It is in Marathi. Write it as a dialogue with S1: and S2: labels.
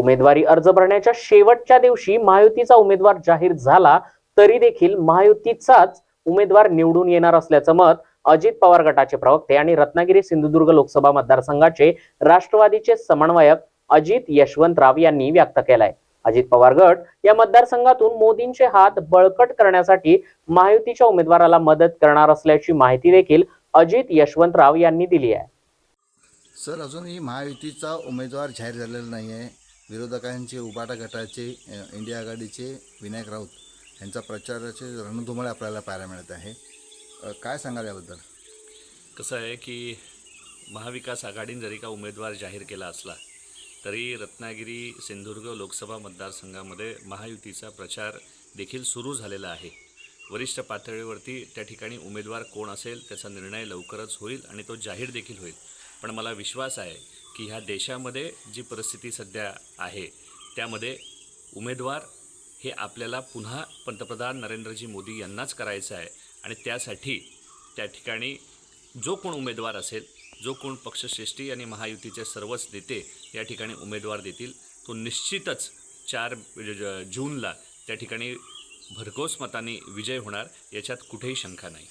S1: उमेदवारी अर्ज भरण्याच्या शेवटच्या दिवशी महायुतीचा उमेदवार जाहीर झाला तरी देखील महायुतीचाच उमेदवार निवडून येणार असल्याचं मत अजित पवार गटाचे प्रवक्ते आणि रत्नागिरी सिंधुदुर्ग लोकसभा मतदारसंघाचे राष्ट्रवादीचे समन्वयक अजित यशवंतराव यांनी व्यक्त केलाय. अजित पवार गट या मतदारसंघातून मोदींचे हात बळकट करण्यासाठी महायुतीच्या उमेदवाराला मदत करणार असल्याची माहिती देखील अजित यशवंतराव यांनी दिली आहे.
S2: सर अजूनही महायुतीचा उमेदवार जाहीर झालेला नाही आहे विरोधकांचे उबाटा गटाचे इंडिया आघाडीचे विनायक राऊत यांचा प्रचाराचे रणधुमळे आपल्याला पाहायला मिळत आहे. काय सांगाल याबद्दल?
S3: कसं आहे की महाविकास आघाडीने जरी का उमेदवार जाहीर केला असला तरी रत्नागिरी सिंधुदुर्ग लोकसभा मतदारसंघामध्ये महायुतीचा प्रचार देखील सुरू झालेला आहे. वरिष्ठ पातळीवरती त्या ठिकाणी उमेदवार कोण असेल त्याचा निर्णय लवकरच होईल आणि तो जाहीर देखील होईल. पण मला विश्वास आहे की ह्या देशामध्ये जी परिस्थिती सध्या आहे त्यामध्ये उमेदवार हे आपल्याला पुन्हा पंतप्रधान नरेंद्रजी मोदी यांनाच करायचं आहे आणि त्यासाठी त्या ठिकाणी जो कोण उमेदवार असेल जो कोण पक्षश्रेष्ठी आणि महायुतीचे सर्वच नेते या ठिकाणी उमेदवार देतील तो निश्चितच चार जूनला त्या ठिकाणी भरघोस मताने विजय होणार याच्यात कुठेही शंका नाही.